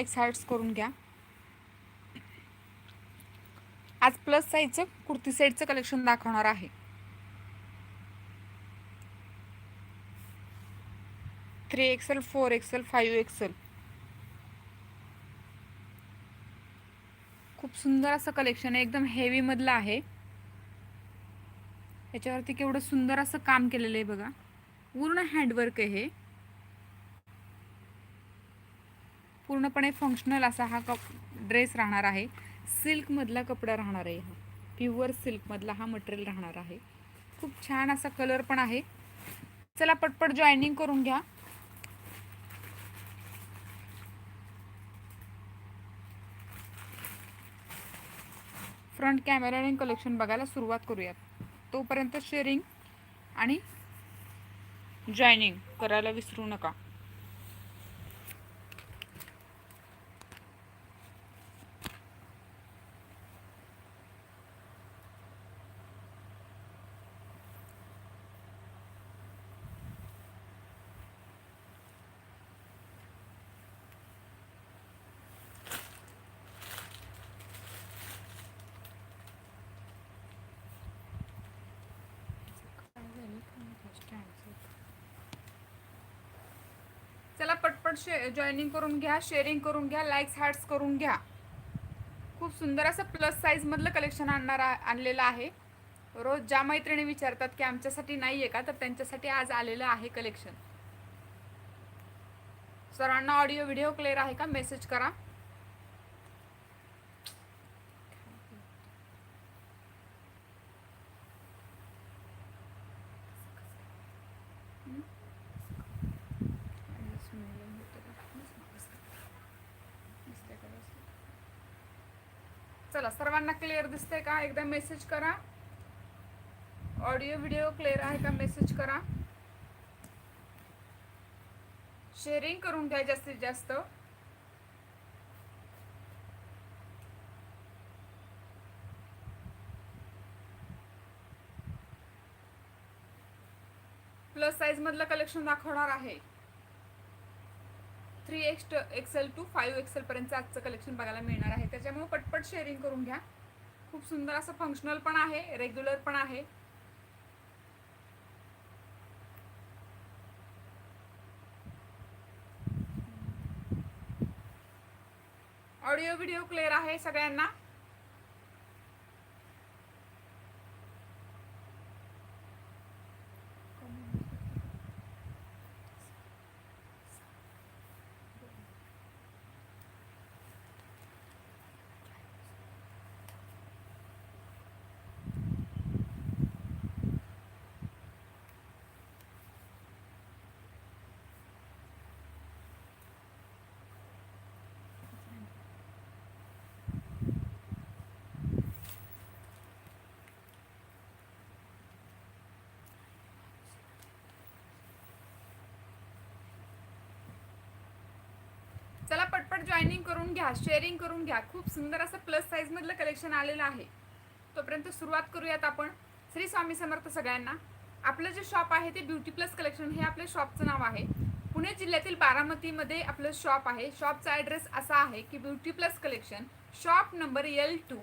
Likes hearts करून घ्या. आज प्लस साईजचं कुर्ती सेटचं कलेक्शन दाखवणार आहे. Three XL four XL five XL खूप सुंदर असं कलेक्शन आहे. एकदम हेवी मधलं आहे. याच्यावरती केवढं सुंदर असं काम केलेलं आहे बघा. पूर्ण हँडवर्क आहे हे. पूर्णपणे फंक्शनल असा हा कप ड्रेस राहणार आहे. सिल्कमधला कपडा राहणार आहे हा. प्युअर सिल्कमधला हा मटेरियल राहणार आहे. खूप छान असा कलर पण आहे. चला पटपट जॉईनिंग करून घ्या. फ्रंट कॅमेरा आणि कलेक्शन बघायला सुरुवात करूयात. तोपर्यंत शेअरिंग आणि जॉईनिंग करायला विसरू नका चला पटपट शे जॉईनिंग करून घ्या शेअरिंग करून घ्या लाईक्स हार्ट्स करून घ्या. खूप सुंदर असं प्लस साईज मधलं कलेक्शन आणणार आणलेलं आहे. रोज ज्या मैत्रिणी विचारतात की आमच्यासाठी नाही आहे का तर त्यांच्यासाठी आज आलेलं आहे कलेक्शन सरांना ऑडिओ व्हिडिओ क्लिअर आहे का? मेसेज करा. चला सर्वांना क्लिअर दिसते का? एकदा मेसेज करा. ऑडिओ व्हिडिओ क्लिअर आहे का? मेसेज करा. शेअरिंग करून घ्या जास्तीत जास्त. प्लस साईज मधलं कलेक्शन दाखवणार आहे. Three X XL to five XL पर्यंत आजचं कलेक्शन बघायला मिळणार आहे. त्याच्यामुळे पटपट शेअरिंग करून घ्या. खूप सुंदर असं फंक्शनल पण आहे रेग्युलर पण आहे. ऑडिओ व्हिडिओ क्लिअर आहे सगळ्यांना चला पटपट जॉईनिंग करून घ्या शेअरिंग करून घ्या. खूप सुंदर असं प्लस साईज मधलं कलेक्शन आलेलं आहे. तोपर्यंत सुरुवात करूयात आपण. श्री स्वामी समर्थ सगळ्यांना. आपलं जे शॉप आहे ते ब्युटी प्लस कलेक्शन हे आपल्या शॉपचं नाव आहे. पुणे जिल्ह्यातील बारामतीमध्ये आपलं शॉप आहे. शॉपचा ॲड्रेस असा आहे की beauty plus collection shop number L two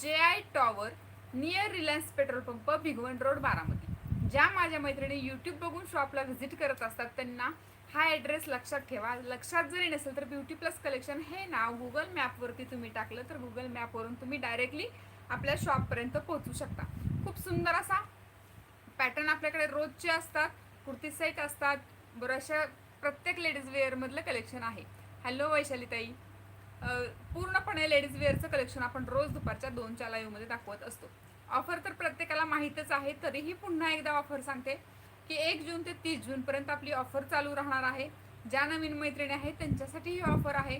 J I tower near Reliance petrol pump Bhigwan road Baramati. ज्या माझ्या मैत्रिणी यूट्यूब बघून शॉपला व्हिजिट करत असतात त्यांना हा ॲड्रेस लक्षात ठेवा. लक्षात जरी नसेल तर ब्युटी प्लस कलेक्शन हे नाव गुगल मॅपवरती तुम्ही टाकलं तर गुगल मॅपवरून तुम्ही डायरेक्टली आपल्या शॉपपर्यंत पोहोचू शकता. खूप सुंदर असा पॅटर्न आपल्याकडे रोजचे असतात कुर्ती सेट असतात. बरं अशा प्रत्येक लेडीज वेअरमधलं कलेक्शन आहे. हॅलो वैशालीताई. पूर्णपणे लेडीज वेअरचं कलेक्शन आपण रोज दुपारच्या दोनच्या लाईव्हमध्ये दाखवत असतो. ऑफर तर प्रत्येकाला माहीतच आहे तरीही पुन्हा एकदा ऑफर सांगते. की एक जून ते तीस जूनपर्यंत आपली ऑफर चालू राहणार आहे. ज्या नवीन मैत्रिणी आहेत त्यांच्यासाठी ही ऑफर आहे.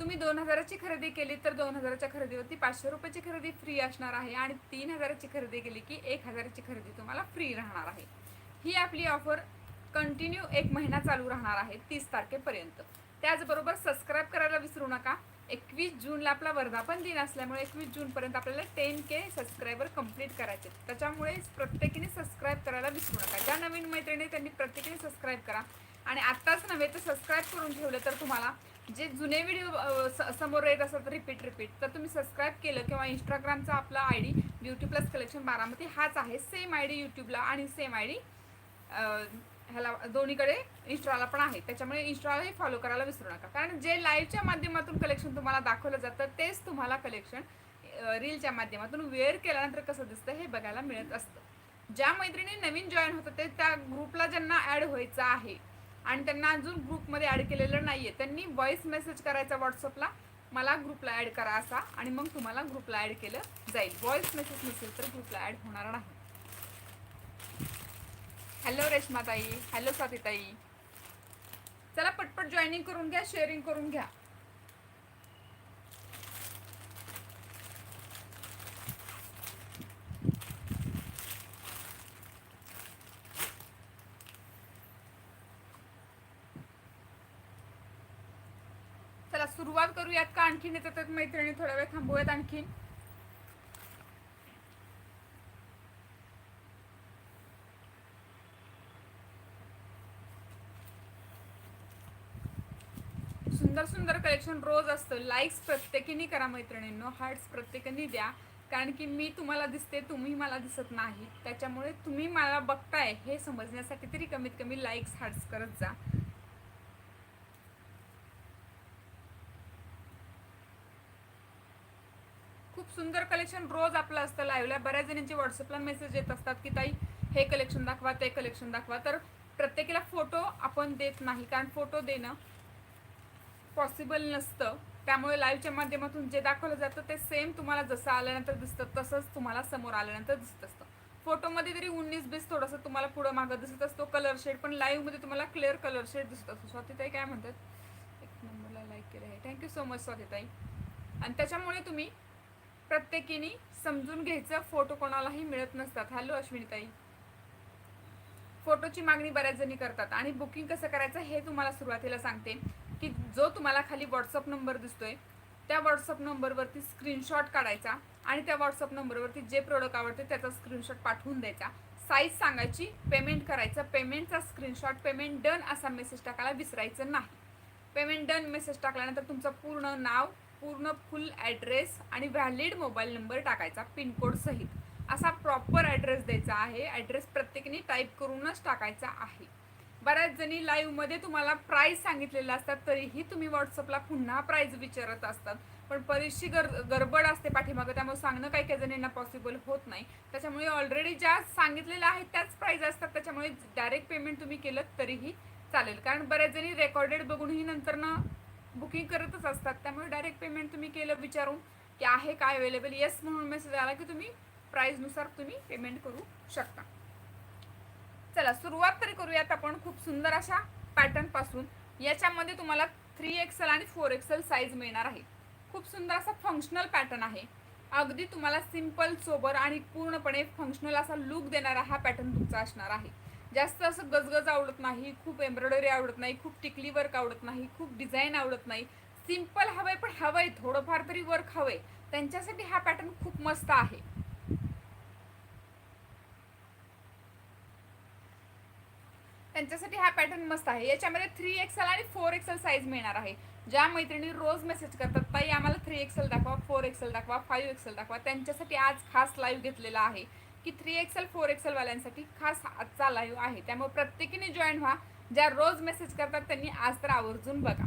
तुम्ही दोन हजाराची खरेदी केली तर दोन हजाराच्या खरेदीवरती पाचशे रुपयाची खरेदी फ्री असणार आहे आणि तीन हजाराची खरेदी केली की एक हजाराची खरेदी तुम्हाला फ्री राहणार आहे. ही आपली ऑफर कंटिन्यू एक महिना चालू राहणार आहे तीस तारखेपर्यंत. त्याचबरोबर सबस्क्राईब करायला विसरू नका. एकवीस जूनला आपला वर्धापन दिन असल्यामुळे एकवीस जूनपर्यंत आपल्याला टेन के सबस्क्रायबर कंप्लीट करायचे आहेत. त्याच्यामुळे प्रत्येकीने सबस्क्राईब करायला विसरू नका. ज्या नवीन मैत्रिणी त्यांनी प्रत्येकीने सबस्क्राईब करा. आणि आत्ताच नव्हे तर सबस्क्राईब करून ठेवलं तर तुम्हाला जे जुने व्हिडिओ समोर येत असतात रिपीट रिपीट तर तुम्ही सबस्क्राईब केलं किंवा इंस्टाग्रामचा आपला I D beauty plus collection Baramati हाच आहे. सेम आय डी यूट्यूबला आणि सेम आय डी ह्याला दोन्हीकडे इंस्टाला पण आहे. त्याच्यामुळे इन्स्टालाही फॉलो करायला विसरू नका. कारण जे लाईव्हच्या माध्यमातून कलेक्शन तुम्हाला दाखवलं जातं तेच तुम्हाला कलेक्शन रीलच्या माध्यमातून वेअर केल्यानंतर कसं दिसतं हे बघायला मिळत असतं. ज्या मैत्रिणी नवीन जॉईन होतं ते त्या ग्रुपला ज्यांना ॲड व्हायचं आहे आणि त्यांना अजून ग्रुपमध्ये ॲड केलेलं नाही आहे त्यांनी व्हॉइस मेसेज करायचा व्हॉट्सअपला मला ग्रुपला ॲड करा असा आणि मग तुम्हाला ग्रुपला ॲड केलं जाईल. व्हॉइस मेसेज नसेल तर ग्रुपला ॲड होणार नाही. हॅलो रेश्माताई हॅलो स्वातीताई चला पटपट जॉईनिंग करून घ्या शेअरिंग करून घ्या. चला सुरुवात करूयात का आणखीन? येतात मैत्रिणी थोडा वेळ थांबूयात आणखीन. सुंदर सुंदर कलेक्शन रोज असतं. लाईक्स प्रत्येकीने करा मैत्रिणींनो. हार्ट्स प्रत्येकाने द्या. कारण की मी तुम्हाला दिसते तुम्ही मला दिसत नाही. त्याच्यामुळे तुम्ही मला बघताय हे समजण्यासाठी तरी कमीत कमी लाईक्स हार्ट्स करत जा. खूप सुंदर कलेक्शन रोज आपलं असतं लाईव्हला बऱ्याच जणांचे व्हॉट्सअपला मेसेज येत असतात की ताई हे कलेक्शन दाखवा ते कलेक्शन दाखवा. तर प्रत्येकीला फोटो आपण देत नाही. कारण फोटो देणं पॉसिबल नसतं. त्यामुळे लाईव्हच्या माध्यमातून जे दाखवलं जातं ते सेम तुम्हाला जसं आल्यानंतर दिसतं तसंच तुम्हाला समोर आल्यानंतर दिसत असतं. फोटोमध्ये तरी उन्नीस बीस थोडंसं तुम्हाला पुढं मागं दिसत असतो कलर शेड पण लाईव्हमध्ये तुम्हाला क्लिअर कलर शेड दिसत असतो. स्वातीताई काय म्हणतात? एक नंबरला लाईक केलं आहे थँक्यू सो मच स्वातीताई. आणि त्याच्यामुळे तुम्ही प्रत्येकीने समजून घ्यायचं फोटो कोणालाही मिळत नसतात. हॅलो अश्विनीताई. फोटोची मागणी बऱ्याच जणी करतात. आणि बुकिंग कसं करायचं हे तुम्हाला सुरुवातीला सांगते. की जो तुम्हाला खाली व्हॉट्सअप नंबर दिसतोय त्या व्हॉट्सअप नंबरवरती स्क्रीनशॉट काढायचा आणि त्या व्हॉट्सअप नंबरवरती जे प्रोडक्ट आवडते त्याचा स्क्रीनशॉट पाठवून द्यायचा. साईज सांगायची पेमेंट करायचं पेमेंटचा स्क्रीनशॉट पेमेंट डन असा मेसेज टाकायला विसरायचं नाही. पेमेंट डन मेसेज टाकल्यानंतर तुमचं पूर्ण नाव पूर्ण फुल ॲड्रेस आणि व्हॅलिड मोबाईल नंबर टाकायचा पिनकोडसहित असा प्रॉपर ॲड्रेस द्यायचा आहे. ॲड्रेस प्रत्येकाने टाईप करूनच टाकायचा आहे. बऱ्याच जणी लाईव्हमध्ये तुम्हाला प्राईस सांगितलेलं असतात तरीही तुम्ही व्हॉट्सअपला पुन्हा प्राईज विचारत असतात. पण बरीचशी गर गडबड असते पाठीमागं त्यामुळे सांगणं काही काही जणींना पॉसिबल होत नाही. त्याच्यामुळे ऑलरेडी ज्या सांगितलेल्या आहेत त्याच प्राईज असतात. त्याच्यामुळे डायरेक्ट पेमेंट तुम्ही केलं तरीही चालेल. कारण बऱ्याच जणी रेकॉर्डेड बघूनही नंतर ना बुकिंग करतच असतात. त्यामुळे डायरेक्ट पेमेंट तुम्ही केलं विचारून की आहे काय अवेलेबल येस म्हणून मेसेज आला की तुम्ही प्राईजनुसार तुम्ही पेमेंट करू शकता. चला सुरुवात तरी करूयात आपण खूप सुंदर अशा पॅटर्नपासून. याच्यामध्ये तुम्हाला थ्री एक्सेल आणि फोर एक्सेल साईज मिळणार आहे. खूप सुंदर असा फंक्शनल पॅटर्न आहे. अगदी तुम्हाला सिंपल सोबर आणि पूर्णपणे फंक्शनल असा लुक देणारा हा पॅटर्न तुमचा असणार आहे. जास्त असं गजगज आवडत नाही खूप एम्ब्रॉयडरी आवडत नाही खूप टिकली वर्क आवडत नाही खूप डिझाईन आवडत नाही. सिंपल हवंय पण हवंय थोडंफार तरी वर्क हवंय. त्यांच्यासाठी हा पॅटर्न खूप मस्त आहे. त्यांच्यासाठी हा पॅटर्न मस्त आहे. याच्यामध्ये थ्री एक्सेल आणि फोर एक्सेल साईज मिळणार आहे. ज्या मैत्रिणी रोज मेसेज करतात ताई आम्हाला थ्री एक्सेल दाखवा फोर एक्सेल दाखवा फाईव्ह एक्सेल दाखवा. त्यांच्यासाठी आज खास लाईव्ह घेतलेला आहे की थ्री एक्सेल फोर एक्सेल वाल्यांसाठी खास आजचा लाईव्ह आहे. त्यामुळे प्रत्येकीने जॉईन व्हा. ज्या रोज मेसेज करतात त्यांनी आज तर आवर्जून बघा.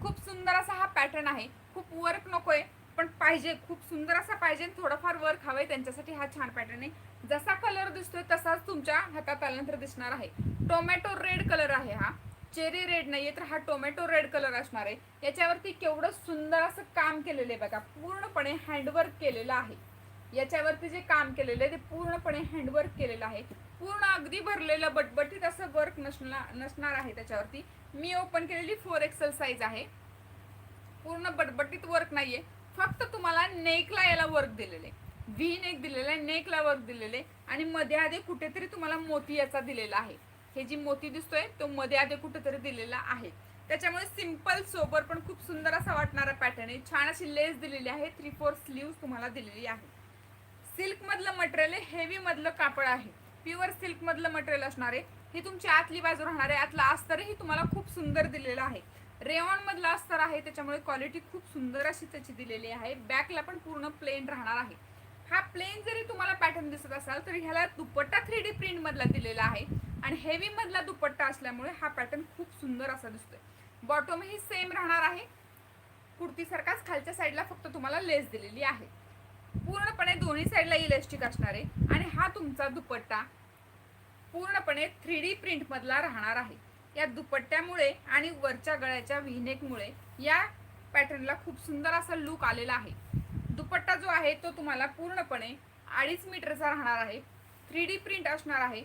खूप सुंदर असा हा पॅटर्न आहे. खूप वर्क नको आहे पण पाहिजे. खूप सुंदर असा पाहिजे थोडंफार वर्क आहे त्यांच्यासाठी हा छान पॅटर्न आहे. जसा कलर दिसतोय तसाच तुमच्या हातात आल्यानंतर दिसणार आहे. टोमॅटो रेड कलर आहे हा. चेरी रेड नाहीये तर हा टोमॅटो रेड कलर असणार आहे. याच्यावरती केवढं सुंदर असं काम केलेलं आहे बघा. पूर्णपणे हँडवर्क केलेलं आहे. याच्यावरती जे काम केलेलं आहे ते पूर्णपणे हँडवर्क केलेलं आहे. पूर्ण अगदी भरलेलं बटबटीत असं वर्क नसणार नसणार आहे त्याच्यावरती. मी ओपन केलेली फोर एक्सल साईज आहे. पूर्ण बटबटीत वर्क नाहीये. फक्त तुम्हाला नेकला याला वर्क दिलेले व्ही नेक दिलेला आहे नेकला वर्क दिलेले आणि मध्ये आधी कुठेतरी तुम्हाला मोती याचा दिलेला आहे. हे जी मोती दिसतोय तो मध्ये आधी कुठेतरी दिलेला आहे. त्याच्यामुळे सिंपल सोबर पण खूप सुंदर असा वाटणारा पॅटर्न आहे. छान अशी लेस दिलेली आहे. थ्री फोर स्लीव्ह तुम्हाला दिलेली आहे. सिल्क मधलं मटेरियल आहे. हेवी मधलं कापड आहे. प्युअर सिल्क मधलं मटेरियल असणार आहे. ही तुमची आतली बाजू राहणार आहे. आतला अस्तरही तुम्हाला खूप सुंदर दिलेला आहे. रेवॉन मधला अस्तर आहे. त्याच्यामुळे क्वालिटी खूप सुंदर अशी त्याची दिलेली आहे. बॅकला पण पूर्ण प्लेन राहणार आहे. हा प्लेन जरी तुम्हाला पॅटर्न दिसत असाल तरी ह्याला दुपट्टा थ्री डी प्रिंट मधला दिलेला आहे. आणि हेवी मधला दुपट्टा असल्यामुळे हा पॅटर्न खूप सुंदर असा दिसतोय. बॉटम ही सेम राहणार आहे. कुर्ती सारखाच खालच्या साईडला फक्त तुम्हाला लेस दिलेली आहे. पूर्णपणे दोन्ही साईडला इलेस्टिक असणार आहे आणि हा तुमचा दुपट्टा पूर्णपणे थ्री डी प्रिंट मधला राहणार आहे. या दुपट्ट्यामुळे आणि वरच्या गळ्याच्या व्हिनेकमुळे या पॅटर्नला खूप सुंदर असा लुक आलेला आहे. दुपट्टा जो आहे तो तुम्हाला पूर्णपणे अडीच मीटरचा राहणार आहे. थ्री डी प्रिंट असणार आहे.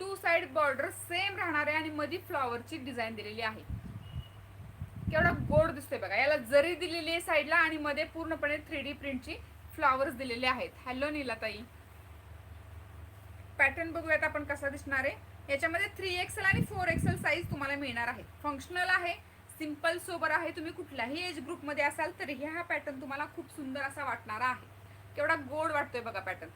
टू साइड बॉर्डर सेम राहणार आहे आणि मध्ये फ्लॉवरची डिझाईन दिलेली आहे. केवढा गोड दिसतोय बघा. याला जरी दिलेली आहे साईडला आणि मध्ये पूर्णपणे थ्री डी प्रिंटची फ्लॉवर्स दिलेले आहेत. हॅलो नीलाताई. पॅटर्न बघूयात आपण कसा दिसणार आहे. याच्यामध्ये थ्री एक्सेल आणि फोर एक्सेल साईज तुम्हाला मिळणार आहे. फंक्शनल आहे सिंपल सोबर आहे. तुम्ही कुठल्याही एज ग्रुपमध्ये असाल तरी हा पॅटर्न तुम्हाला खूप सुंदर असा वाटणारा आहे. केवढा गोड वाटतोय बघा पॅटर्न.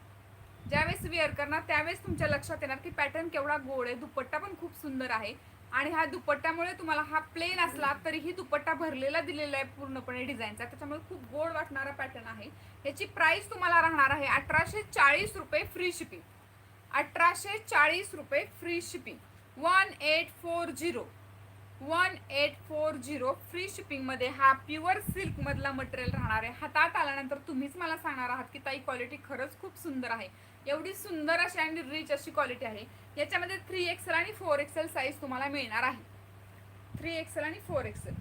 ज्यावेळेस वेअर करणार त्यावेळेस तुमच्या लक्षात येणार की पॅटर्न केवढा गोड आहे दुपट्टा पण खूप सुंदर आहे. आणि ह्या दुपट्ट्यामुळे तुम्हाला हा प्लेन असला तरीही दुपट्टा भरलेला दिलेला आहे पूर्णपणे डिझाईनचा त्याच्यामुळे खूप गोड वाटणारा पॅटर्न आहे. याची प्राइस तुम्हाला राहणार आहे अठराशे चाळीस रुपये फ्री शिपिंग अठराशे चाळीस रुपये free shipping one eight four zero one eight four zero free शिपिंगमध्ये हा प्युअर सिल्कमधला मटेरियल राहणार आहे. हातात आल्यानंतर तुम्हीच मला सांगणार आहात की ताई क्वालिटी खरंच खूप सुंदर आहे. एवढी सुंदर अशी आणि रिच अशी क्वालिटी आहे. याच्यामध्ये थ्री एक्सेल आणि फोर एक्सेल साईज तुम्हाला मिळणार आहे. थ्री एक्सेल आणि फोर एक्सेल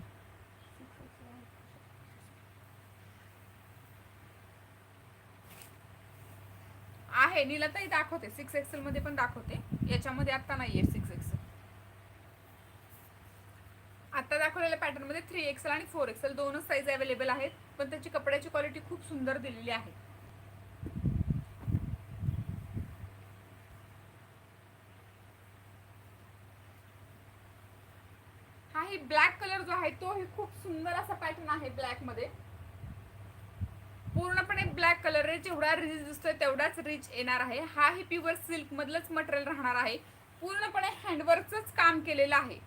आहे निलताही दाखवते. सिक्स एक्सेल मध्ये पण दाखवते. याच्यामध्ये आता नाहीये सिक्स एक्सेल आता दाखवलेल्या पॅटर्नमध्ये थ्री एक्सेल आणि फोर एक्सेल दोनच साईज अवेलेबल आहेत. पण त्याची कपड्याची क्वालिटी खूप सुंदर दिलेली आहे. हे ब्लॅक कलर जो आहे तो हे खूप सुंदर असा पॅटर्न आहे ब्लॅकमध्ये. पूर्णपणे ब्लॅक कलर आहे जेवढा रिच दिसतोय तेवढाच रिच येणार आहे. हा ही प्युअर सिल्क मधलंच मटेरियल राहणार आहे. पूर्णपणे हँडवर्कच काम केलेलं आहे.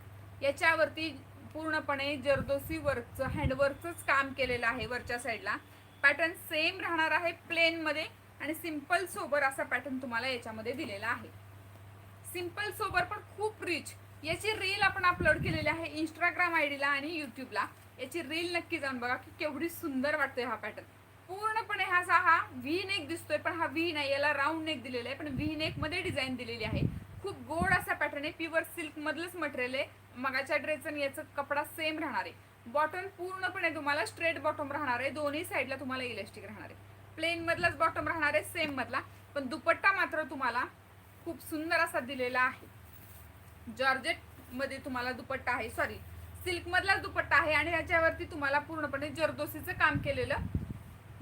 याच्यावरती पूर्णपणे जरदोसी वर्कचं हँडवर्कच काम केलेलं आहे वरच्या साईडला पॅटर्न सेम राहणार आहे प्लेन मध्ये आणि सिंपल सोबर असा पॅटर्न तुम्हाला याच्यामध्ये दिलेला आहे. सिंपल सोबर पण खूप रिच याची रील आपण अपलोड केलेली आहे इंस्टाग्राम आय डीला आणि यूट्यूबला याची रील नक्की जाऊन बघा की केवढी सुंदर वाटतोय हा पॅटर्न पूर्णपणे हा असा हा व्ही नेक दिसतोय पण हा व्ही नाही याला राऊंड नेक दिलेला आहे पण व्ही नेकमध्ये डिझाईन दिलेली आहे. खूप गोड असा पॅटर्न आहे प्युअर सिल्क मधलंच मटेरियल आहे. मगाच्या ड्रेस आणि याचा कपडा सेम राहणार आहे. बॉटम पूर्णपणे तुम्हाला स्ट्रेट बॉटम राहणार आहे दोन्ही साईडला तुम्हाला इलेस्टिक राहणार आहे. प्लेन मधलाच बॉटम राहणार आहे सेम मधला. पण दुपट्टा मात्र तुम्हाला खूप सुंदर असा दिलेला आहे. जॉर्जेटमध्ये तुम्हाला दुपट्टा आहे सॉरी सिल्क मधलाच दुपट्टा आहे आणि ह्याच्यावरती तुम्हाला पूर्णपणे जरदोसीचं काम केलेलं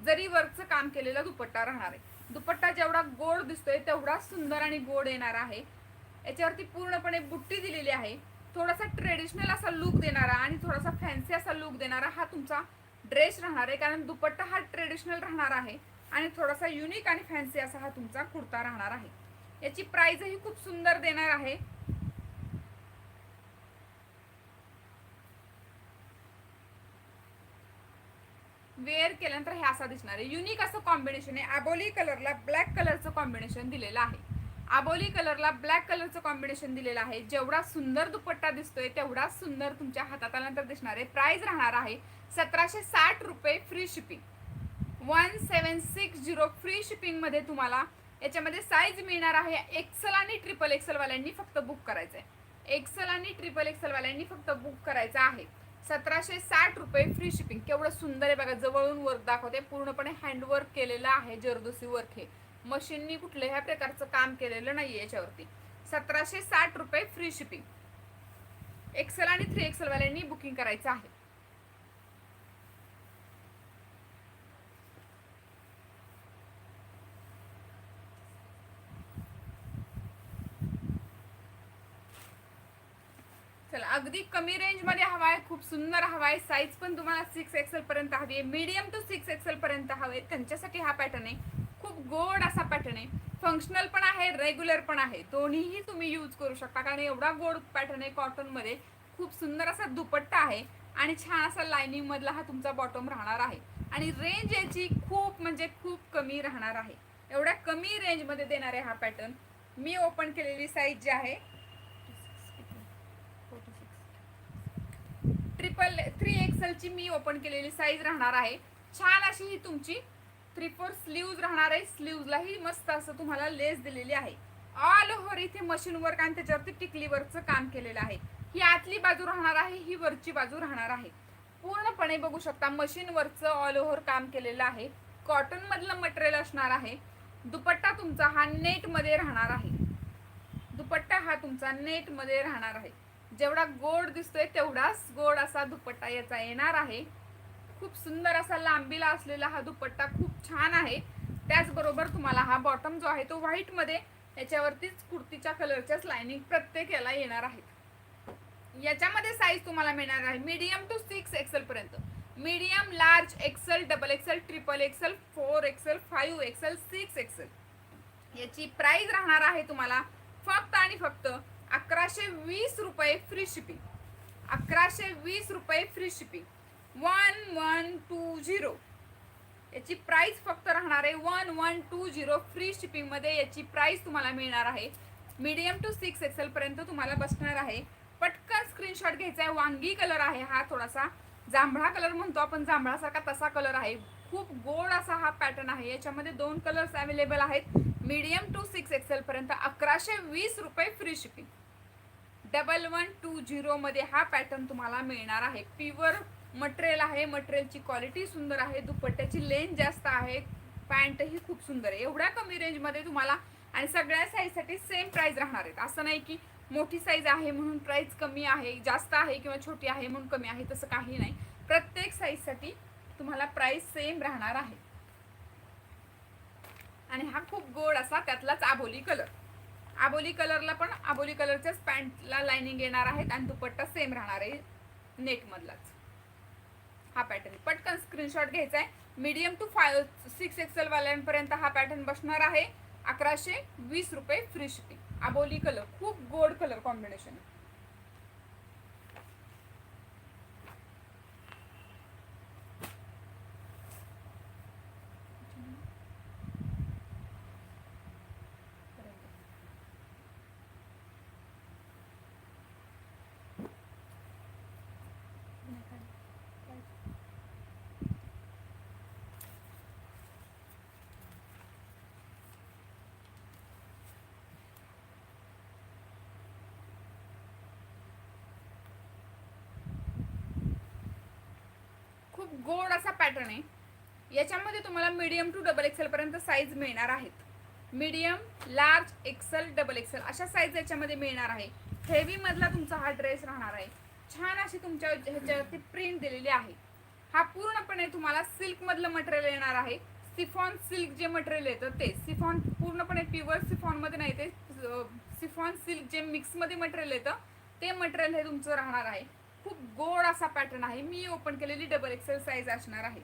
जरी वर्कचं काम केलेला दुपट्टा राहणार आहे. दुपट्टा जेवढा गोड दिसतोय तेवढा सुंदर आणि गोड येणार आहे. याच्यावरती पूर्णपणे बुट्टी दिलेली आहे. थोडासा ट्रेडिशनल असा लुक देणारा आणि थोडासा फॅन्सी असा लुक देणारा हा तुमचा ड्रेस राहणार आहे. कारण दुपट्टा हा ट्रेडिशनल राहणार आहे आणि थोडासा युनिक आणि फॅन्सी असा हा तुमचा कुर्ता राहणार आहे. याची प्राईजही खूप सुंदर देणार आहे. वेअर केल्यानंतर हे असा दिसणार आहे. युनिक असं कॉम्बिनेशन आहे. आबोली कलरला ब्लॅक कलरचं कॉम्बिनेशन दिलेलं आहे. आबोली कलरला ब्लॅक कलरचं कॉम्बिनेशन दिलेलं आहे. जेवढा सुंदर दुपट्टा दिसतोय तेवढा सुंदर तुमच्या हातात आल्यानंतर दिसणार आहे. प्राइस राहणार आहे सतराशे साठ रुपये free shipping one seven six zero free शिपिंगमध्ये तुम्हाला याच्यामध्ये साईज मिळणार आहे. एक्सल आणि ट्रिपल एक्सलवाल्यांनी फक्त बुक करायचं आहे एक्सल आणि ट्रिपल एक्सलवाल्यांनी फक्त बुक करायचं आहे. सतराशे साठ रुपये फ्री शिपिंग केवढं सुंदर आहे बघा जवळून वर्क दाखवते. पूर्णपणे हँडवर्क केलेलं आहे जरदोसी वर्क हे. मशीननी कुठल्याही प्रकारचं काम केलेलं नाही याच्यावरती. सतराशे साठ रुपये फ्री शिपिंग एक्सेल आणि थ्री एक्सेल वाल्यांनी बुकिंग करायचं आहे चला अगदी कमी रेंजमध्ये हवाय खूप सुंदर हवाय साईज पण तुम्हाला सिक्स एक्सेल पर्यंत हवी आहे. मीडियम टू सिक्स एक्सेल पर्यंत हवे. त्यांच्यासाठी हा पॅटर्न आहे. खूप गोड असा पॅटर्न आहे. फंक्शनल पण आहे रेग्युलर पण आहे. दोन्हीही तुम्ही यूज करू शकता. कारण एवढा गोड पॅटर्न आहे कॉटनमध्ये खूप सुंदर असा दुपट्टा आहे. आणि छान असा लाइनिंग मधला हा तुमचा बॉटम राहणार आहे. आणि रेंज याची खूप म्हणजे खूप कमी राहणार आहे. एवढ्या कमी रेंजमध्ये देणार आहे हा पॅटर्न मी ओपन केलेली साईज जी आहे ट्रिपल थ्री एक्सलची मी ओपन केलेली साईज राहणार आहे. छान अशी ही तुमची थ्री फोर स्लीव्ज राहणार आहे. स्लीव्जलाही मस्त असं तुम्हाला लेस दिलेली आहे. ऑल ओव्हर इथे मशीन वर्क आणि त्याच्यावरती टिकली वर्कचं काम केलेलं आहे. ही आतली बाजू राहणार आहे ही वरची बाजू राहणार आहे. पूर्णपणे बघू शकता मशीन वर्कचं ऑल ओव्हर काम केलेलं आहे. कॉटन मधलं मटेरियल असणार आहे. दुपट्टा तुमचा हा नेटमध्ये राहणार आहे. दुपट्टा हा तुमचा नेटमध्ये राहणार आहे. जेवढा गोड दिसतोय तेवढाच गोड असा दुपट्टा याचा येणार आहे. खूप सुंदर असा लांबीला असलेला हा दुपट्टा खूप छान आहे. त्याचबरोबर तुम्हाला हा बॉटम जो आहे तो व्हाईटमध्ये याच्यावरतीच कुर्तीच्या कलरच्याच लाईनिंग प्रत्येक याला येणार आहेत याच्यामध्ये साईज तुम्हाला मिळणार आहे मीडियम टू सिक्स एक्सेल पर्यंत. Medium large XL double XL triple XL four XL five XL six XL याची प्राइस राहणार आहे तुम्हाला फक्त आणि फक्त अकराशे वीस रुपये फ्री शिपिंग अकराशे वीस रुपये free shipping one one two zero याची प्राइस फक्त राहणार आहे one one two zero free शिपिंगमध्ये याची प्राइस तुम्हाला मिळणार आहे. मीडियम टू सिक्स एक्सेलपर्यंत तुम्हाला बसणार आहे. पटकन स्क्रीनशॉट घ्यायचा आहे. वांगी कलर आहे हा थोडासा. जांभळा कलर म्हणतो आपण. जांभळासारखा तसा कलर आहे. खूप गोड असा हा पॅटर्न आहे. याच्यामध्ये दोन कलर्स अवेलेबल आहेत. मीडियम टू सिक्स एक्सेलपर्यंत अकराशे वीस रुपये free shipping double one two zero मध्ये हा पॅटर्न तुम्हाला मिळणार आहे. प्युअर मटेरियल आहे मटेरियलची क्वालिटी सुंदर आहे दुपट्ट्याची लेंथ जास्त आहे पॅन्ट ही खूप सुंदर आहे. एवढ्या कमी रेंजमध्ये तुम्हाला आणि सगळ्या साईजसाठी सेम प्राईज राहणार आहेत. असं नाही की मोठी साईज आहे म्हणून प्राईज कमी आहे जास्त आहे किंवा छोटी आहे म्हणून कमी आहे तसं काही नाही. प्रत्येक साईजसाठी तुम्हाला प्राईस सेम राहणार आहे. आणि हा खूप गोड असा त्यातलाच आबोली कलर आबोली कलरला पण आबोली कलरच्याच पॅन्टला लाइनिंग येणार आहेत आणि दुपट्टा सेम राहणार आहे नेट मधलाच. हा पॅटर्न पटकन स्क्रीनशॉट घ्यायचा आहे medium to five six XL वाल्यांपर्यंत हा पॅटर्न बसणार आहे. अकराशे वीस रुपये फ्री शिपिंग आबोली कलर खूप गोड कलर कॉम्बिनेशन खूप गोड असा पॅटर्न आहे. याच्यामध्ये तुम्हाला मीडियम टू डबल एक्सेल पर्यंत साईज मिळणार आहेत. Medium large XL double XL अशा साईज याच्यामध्ये मिळणार आहे. हेवी मधला तुमचा हा ड्रेस राहणार आहे. छान अशी तुमच्या ह्याच्यावरती प्रिंट दिलेली आहे. हा पूर्णपणे तुम्हाला सिल्क मधलं मटेरियल येणार आहे. सिफॉन सिल्क जे मटेरियल येतं ते. सिफॉन पूर्णपणे प्युअर सिफॉनमध्ये नाही ते सिफॉन सिल्क जे मिक्समध्ये मटेरियल येतं ते मटेरियल हे तुमचं राहणार आहे. खूप गोड असा पॅटर्न आहे. मी ओपन केलेली डबल एक्सेल साईज असणार आहे.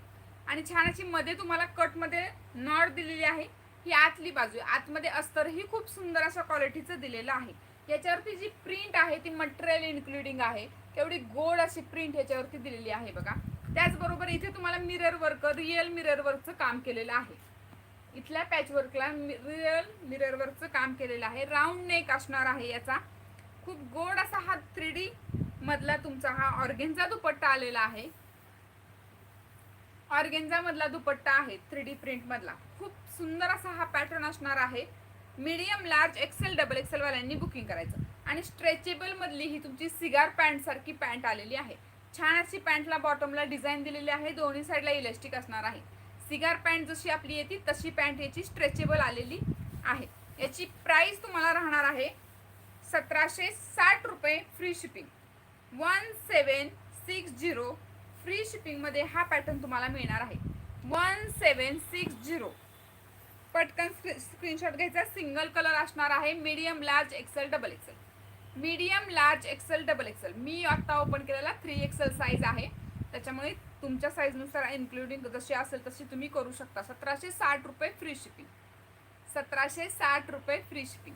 आणि छान अशी मध्ये तुम्हाला कटमध्ये नॉड नॉट दिलेली आहे. ही आतली बाजू आहे आतमध्ये अस्तर ही खूप सुंदर अशा क्वालिटीचं दिलेलं आहे. याच्यावरती जी प्रिंट आहे ती मटेरियल इन्क्लुडिंग आहे. केवढी गोड अशी प्रिंट याच्यावरती दिलेली आहे बघा. त्याचबरोबर इथे तुम्हाला मिरर वर्क रिअल मिरर वर्कचं काम केलेलं आहे. इथल्या पॅचवर्कला रिअल मिरर वर्कचं काम केलेलं आहे. राऊंड नेक असणार आहे याचा. खूप गोड असा हा थ्री डी मधला तुमचा हा ऑर्गेन्झा दुपट्टा आलेला आहे. ऑर्गेन्झा मधला दुपट्टा आहे थ्री डी प्रिंट मधला. खूप सुंदर असा हा पॅटर्न असणार आहे. Medium large XL double XL वाल्यांनी बुकिंग करायचं. आणि स्ट्रेचेबल मधली ही तुमची सिगार पॅन्ट सारखी पॅन्ट आलेली आहे. छान अशी पॅन्टला बॉटमला डिझाईन दिलेली आहे. दोन्ही साईडला इलेस्टिक असणार आहे. सिगार पॅन्ट जशी आपली येते तशी पॅन्ट याची स्ट्रेचेबल आलेली आहे. याची प्राइस तुम्हाला राहणार आहे सतराशे साठ रुपये free shipping. One seven six zero free शिपिंगमध्ये हा पॅटर्न तुम्हाला मिळणार आहे. वन सेवन सिक्स झिरो पटकन स्क्रीनशॉट घ्यायचा. सिंगल कलर असणार आहे. Medium large XL double XL medium large XL double XL मी आत्ता ओपन केलेला थ्री एक्सेल साईज आहे. त्याच्यामुळे तुमच्या साईजनुसार इन्क्लुडिंग जशी असेल तशी तुम्ही करू शकता. सतराशे साठ रुपये फ्री शिपिंग सतराशे साठ रुपये फ्री शिपिंग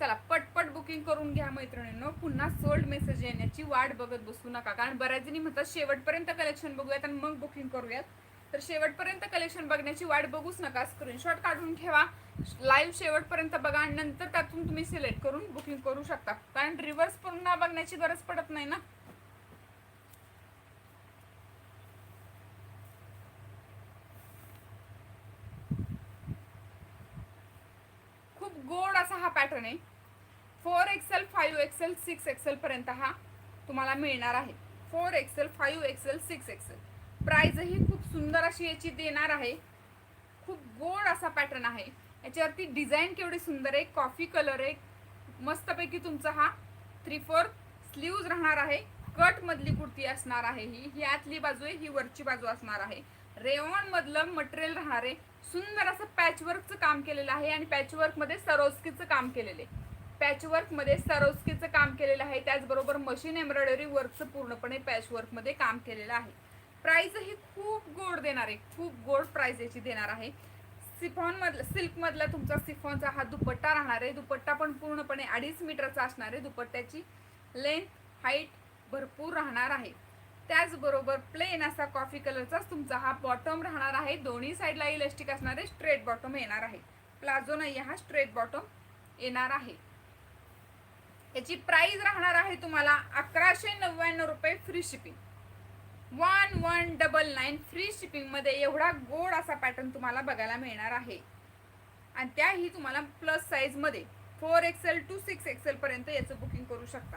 चला पटपट बुकिंग करून घ्या मैत्रिणींनो. पुन्हा सोल्ड मेसेज येण्याची वाट बघत बसू नका. कारण बऱ्याच जणी म्हणतात शेवटपर्यंत कलेक्शन बघूयात आणि मग बुकिंग करूयात. तर शेवटपर्यंत कलेक्शन बघण्याची वाट बघूच नका. स्क्रीनशॉट काढून ठेवा. लाईव्ह शेवटपर्यंत बघा आणि नंतर त्यातून तुम्ही सिलेक्ट करून बुकिंग करू शकता. कारण रिव्हर्स पुन्हा बघण्याची गरज पडत नाही ना खूप गोड असा हा पॅटर्न आहे. Four XL five XL six एक्सेलपर्यंत हा तुम्हाला मिळणार आहे. Four XL five XL six XL प्राईजही खूप सुंदर अशी याची देणार आहे. खूप गोड असा पॅटर्न आहे. याच्यावरती डिझाईन केवढी सुंदर आहे. कॉफी कलर आहे. मस्तपैकी तुमचा हा थ्री फोर स्लीव्ज राहणार आहे. कटमधली कुर्ती असणार आहे ही. ही आतली बाजू आहे. ही वरची बाजू असणार आहे. रेवॉन मधलं मटेरियल राहणार आहे सुंदर असं पॅचवर्कचं काम केलेलं आहे आणि पॅचवर्कमध्ये सरोस्कीचं काम केलेलं आहे. पॅचवर्कमध्ये सरोस्कीचं काम केलेलं आहे. त्याचबरोबर मशीन एम्ब्रॉयडरी वर्कचं पूर्णपणे पॅचवर्कमध्ये काम केलेलं आहे. प्राईज ही खूप गोड देणार आहे. खूप गोड प्राईज याची देणार आहे. सिफॉनमधला सिल्कमधला तुमचा सिफॉनचा हा दुपट्टा राहणार आहे. दुपट्टा पण पूर्णपणे अडीच मीटरचा असणार आहे. दुपट्ट्याची लेंथ हाईट भरपूर राहणार आहे. त्याचबरोबर प्लेन असा कॉफी कलरचाच तुमचा हा बॉटम राहणार आहे. दोन्ही साईडला इलेस्टिक असणारे स्ट्रेट बॉटम येणार आहे. प्लाझो नाही हा स्ट्रेट बॉटम येणार आहे. याची प्राइस राहणार आहे तुम्हाला अकराशे नव्याण्णव रुपये free shipping one one double nine free शिपिंगमध्ये एवढा गोड असा पॅटर्न तुम्हाला बघायला मिळणार आहे. आणि त्याही तुम्हाला प्लस साईजमध्ये फोर एक्सेल टू सिक्स एक्सेलपर्यंत याचं बुकिंग करू शकता.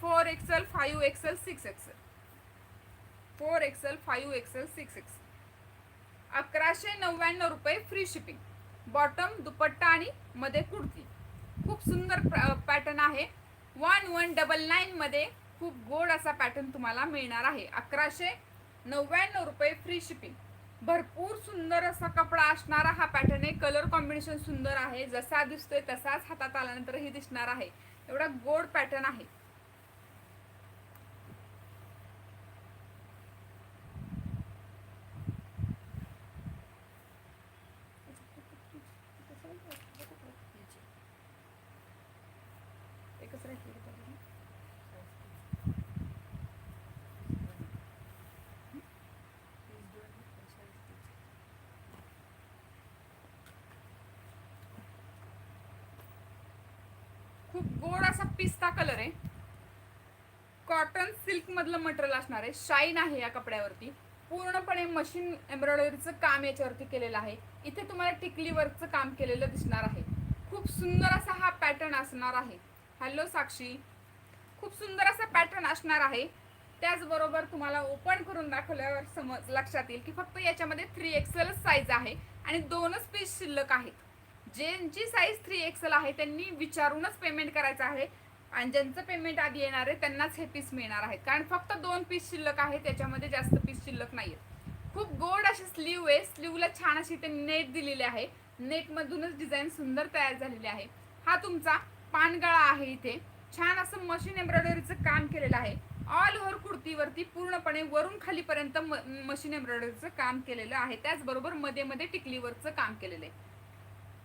Four XL five XL six XL four XL five XL six XL. अकराशे नव्याण्णव रुपये फ्री शिपिंग बॉटम दुपट्टा आणि मध्ये कुर्ती खूप सुंदर पॅटर्न आहे. वन वन डबल नाईनमध्ये खूप गोड असा पॅटर्न तुम्हाला मिळणार आहे. अकराशे नव्याण्णव रुपये फ्री शिपिंग भरपूर सुंदर असा कपडा असणारा हा पॅटर्न आहे. कलर कॉम्बिनेशन सुंदर आहे. जसा दिसतोय तसाच हातात आल्यानंतरही दिसणार आहे. एवढा गोड पॅटर्न आहे एकच राहिली का त्याला? खूप गोड असा पिस्ता कलर आहे. कॉटन सिल्क मधलं मटेरियल असणार आहे. शाईन आहे या कपड्यावरती. पूर्णपणे मशीन एम्ब्रॉयडरीचं काम याच्यावरती केलेलं आहे. इथे तुम्हाला टिकली वर्कचं काम केलेलं दिसणार आहे. खूप सुंदर असा हा पॅटर्न असणार आहे. हॅलो साक्षी. खूप सुंदर असा पॅटर्न असणार आहे. त्याचबरोबर तुम्हाला ओपन करून दाखवल्यावर समज लक्षात येईल की फक्त याच्यामध्ये थ्री एक्सेलच साईज आहे आणि दोनच पीस शिल्लक आहेत. ज्यांची साईज थ्री एक्सेल आहे त्यांनी विचारूनच पेमेंट करायचं आहे. आणि ज्यांचं पेमेंट आधी येणार आहे त्यांनाच हे पीस मिळणार आहेत. कारण फक्त दोन पीस शिल्लक आहे त्याच्यामध्ये जास्त पीस शिल्लक नाही खूप गोड अशी स्लीव आहे. स्लीवला छान अशी ते नेट दिलेली आहे. नेटमधूनच डिझाईन सुंदर तयार झालेली आहे. हा तुमचा पानगळा आहे इथे. छान असं मशीन एम्ब्रॉयडरीचं काम केलेलं आहे. ऑल ओव्हर कुर्तीवरती पूर्णपणे वरून खालीपर्यंत मशीन एम्ब्रॉयडरीचं काम केलेलं आहे. त्याचबरोबरमध्ये मध्ये टिकलीवरचं काम केलेलं आहे.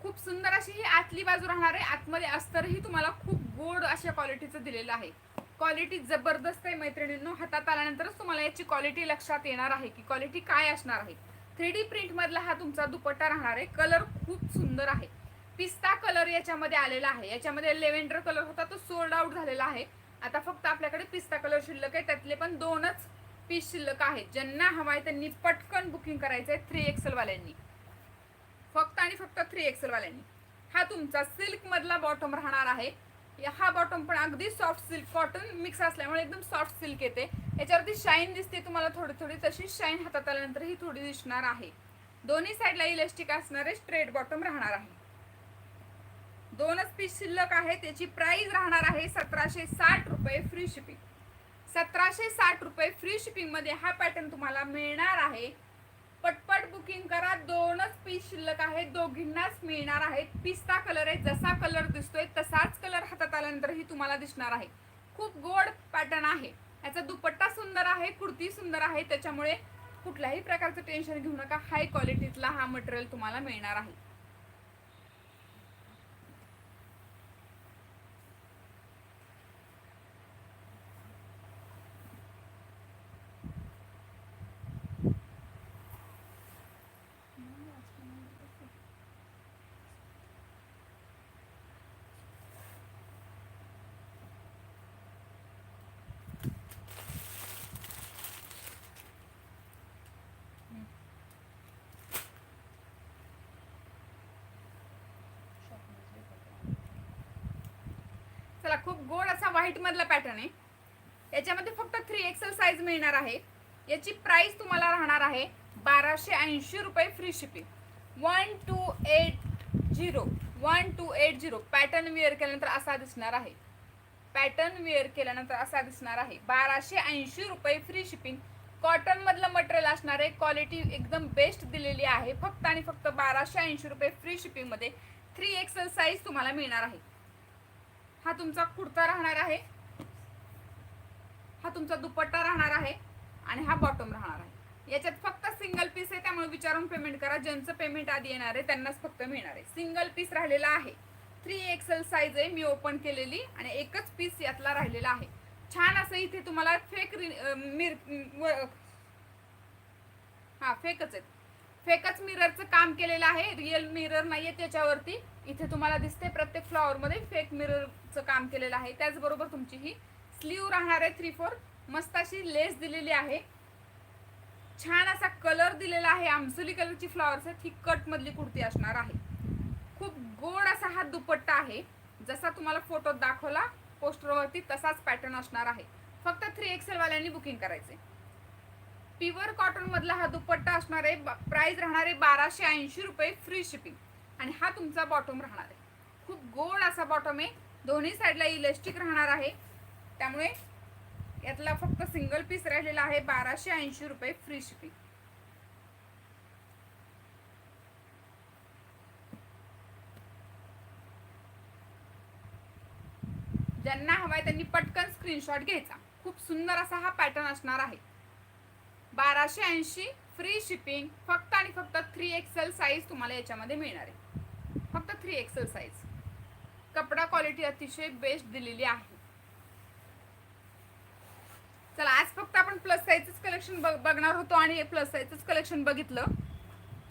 खूप सुंदर अशी ही आतली बाजू राहणार आहे. आतमध्ये अस्तरही तुम्हाला खूप गोड अशा क्वालिटीचं दिलेलं आहे. क्वालिटी जबरदस्त आहे मैत्रिणींनो. हातात आल्यानंतरच तुम्हाला याची क्वालिटी लक्षात येणार आहे की क्वालिटी काय असणार आहे. थ्री डी प्रिंट मधला हा तुमचा दुपट्टा राहणार आहे. कलर खूप सुंदर आहे. पिस्ता कलर याच्यामध्ये आलेला आहे. याच्यामध्ये लेव्हेंडर कलर होता तो सोल्ड आउट झालेला आहे. आता फक्त आपल्याकडे पिस्ता कलर शिल्लक आहे. त्यातले पण दोनच पीस शिल्लक आहेत. ज्यांना हवाय त्यांनी पटकन बुकिंग करायचं आहे थ्री एक्सेल वाल्यांनी. फक्त आणि फक्त थ्री एक्सेल वाल्यांनी हा तुमचा सिल्क मधला बॉटम राहणार आहे. या- हा बॉटम पण अगदी सॉफ्ट सिल्क कॉटन मिक्स असल्यामुळे एकदम सॉफ्ट सिल्क येते. याच्यावरती शाईन दिसते तुम्हाला थोडी थोडी तशी शाईन हातात आल्यानंतर ही थोडी दिसणार आहे. दोन्ही साईडला इलेस्टिक असणारे स्ट्रेट बॉटम राहणार आहे. दोनच पीस शिल्लक आहे त्याची प्राइस राहणार आहे सतराशे साठ रुपये फ्री शिपिंग सतराशे साठ रुपये फ्री शिपिंगमध्ये हा पॅटर्न तुम्हाला मिळणार आहे. पटपट बुकिंग करा. दोनच पीस शिल्लक आहेत. दोघींनाच मिळणार आहेत. पिस्ता कलर आहे. जसा कलर दिसतोय तसाच कलर हातात आल्यानंतरही तुम्हाला दिसणार आहे. खूप गोड पॅटर्न आहे. याचा दुपट्टा सुंदर आहे. कुर्ती सुंदर आहे. त्याच्यामुळे कुठल्याही प्रकारचं टेन्शन घेऊ नका. हाय क्वालिटीतला हा मटेरियल तुम्हाला मिळणार आहे. चला खूप गोड असा व्हाईट मधला पॅटर्न आहे. याच्यामध्ये फक्त थ्री एक्सेल साईज मिळणार आहे. याची प्राइस तुम्हाला राहणार आहे बाराशे ऐंशी रुपये free shipping one two eight zero one two eight zero pattern wear केल्यानंतर असा दिसणार आहे. पॅटर्न वेअर केल्यानंतर असा दिसणार आहे. बाराशे ऐंशी रुपये फ्री शिपिंग कॉटनमधलं मटेरियल असणार आहे. क्वालिटी एकदम बेस्ट दिलेली आहे. फक्त आणि फक्त बाराशे ऐंशी रुपये फ्री शिपिंगमध्ये थ्री एक्सेल साईज तुम्हाला मिळणार आहे. हा तुमचा कुर्ता राहणार आहे. हा तुमचा दुपट्टा राहणार आहे आणि हा बॉटम राहणार आहे. याच्यात फक्त सिंगल पीस आहे त्यामुळे विचारून पेमेंट करा. ज्यांचं पेमेंट आधी येणार आहे त्यांनाच फक्त मिळणार आहे. सिंगल पीस राहिलेला आहे. थ्री एक्सेल साईज आहे मी ओपन केलेली आणि एकच पीस यातला राहिलेला आहे. छान असं इथे तुम्हाला फेक मिर हा फेकच आहेत. फेकच मिररचं काम केलेलं आहे. रिअल मिरर नाहीये त्याच्यावरती. इथे तुम्हाला दिसते प्रत्येक फ्लॉवर मध्ये फेक मिररचं काम केलेलं आहे. त्याचबरोबर तुमची ही स्लीव राहणार आहे थ्री फोर मस्त अशी लेस दिलेली आहे. छान असा कलर दिलेला आहे. आमसुली कलरची फ्लॉवर्स आहेत. ही कट मधली कुर्ती असणार आहे. खूप गोड असा हा दुपट्टा आहे. जसा तुम्हाला फोटोत दाखवला पोस्टरवरती तसाच पॅटर्न असणार आहे. फक्त थ्री एक्सेल वाल्यांनी बुकिंग करायचे. प्युअर कॉटन मधला हा दुपट्टा असणार आहे प्राइस राहणार आहे बाराशे ऐंशी रुपये फ्री शिपिंग आणि हा तुमचा बॉटम राहणार आहे. खूप गोड असा बॉटम आहे. दोन्ही साईडला इलेस्टिक राहणार आहे. त्यामुळे यातला फक्त सिंगल पीस राहिलेला आहे बाराशे ऐंशी रुपये फ्री शिपिंग ज्यांना हवाय त्यांनी पटकन स्क्रीनशॉट घ्यायचा. खूप सुंदर असा हा पॅटर्न असणार आहे. बाराशे ऐंशी फ्री शिपिंग फक्त आणि फक्त थ्री एक्सेल साईज तुम्हाला याच्यामध्ये मिळणार आहे. फक्त थ्री एक्सेल साईज कपडा क्वालिटी अतिशय बेस्ट दिलेली आहे. चला आज फक्त आपण प्लस साईजच कलेक्शन बघणार होतो आणि प्लस साईजच कलेक्शन बघितलं.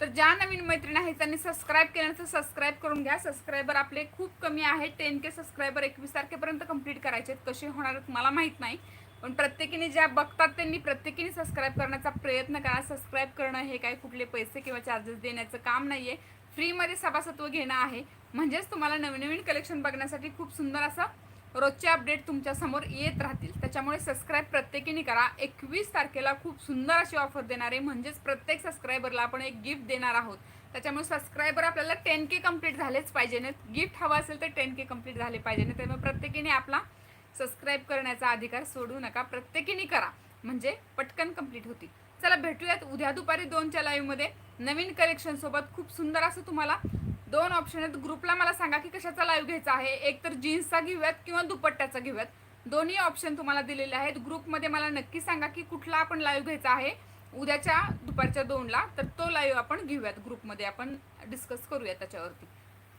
तर ज्या नवीन मैत्रीण आहेत त्यांनी सबस्क्राईब केल्यानंतर सबस्क्राईब करून घ्या. सबस्क्रायबर आपले खूप कमी आहेत. टेन के सबस्क्रायबर एकवीस तारखेपर्यंत कंप्लीट करायचे आहेत. कसे होणार मला माहीत नाही. पण प्रत्येकीने ज्या बघतात त्यांनी प्रत्येकीने सबस्क्राईब करण्याचा प्रयत्न करा. सबस्क्राईब करणं हे काही कुठले पैसे किंवा चार्जेस देण्याचं काम नाही आहे फ्रीमध्ये सभासत्व घेणं आहे. म्हणजेच तुम्हाला नवीन नवीन कलेक्शन बघण्यासाठी खूप सुंदर असं रोजचे अपडेट तुमच्यासमोर येत राहतील. त्याच्यामुळे सबस्क्राईब प्रत्येकीने करा. एकवीस तारखेला खूप सुंदर अशी ऑफर देणार आहे. म्हणजेच प्रत्येक सबस्क्रायबरला आपण एक गिफ्ट देणार आहोत. त्याच्यामुळे सबस्क्रायबर आपल्याला टेन के कंप्लीट झालेच पाहिजे. नाहीत गिफ्ट हवं असेल तर टेन के कंप्लीट झाले पाहिजे. नाही त्यामुळे प्रत्येकीने आपला सबस्क्राईब करण्याचा अधिकार सोडू नका. प्रत्येकीने करा. म्हणजे पटकन कंप्लीट होती. चला भेटूयात उद्या दुपारी दोनच्या लाईव्हमध्ये नवीन कलेक्शनसोबत खूप सुंदर असं तुम्हाला दोन ऑप्शन आहेत. ग्रुपला मला सांगा की कशाचा लाईव्ह घ्यायचा आहे. एक तर जीन्सचा घेऊयात किंवा दुपट्ट्याचा घेऊयात. दोन्ही ऑप्शन तुम्हाला दिलेले आहेत. ग्रुपमध्ये मला नक्की सांगा की कुठला आपण लाईव्ह घ्यायचा आहे. उद्याच्या दुपारच्या दोनला तर तो लाईव्ह आपण घेऊयात. ग्रुपमध्ये आपण डिस्कस करूया त्याच्यावरती.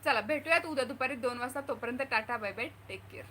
चला भेटूयात उद्या दुपारी दोन वाजता. तोपर्यंत tata bye bye take care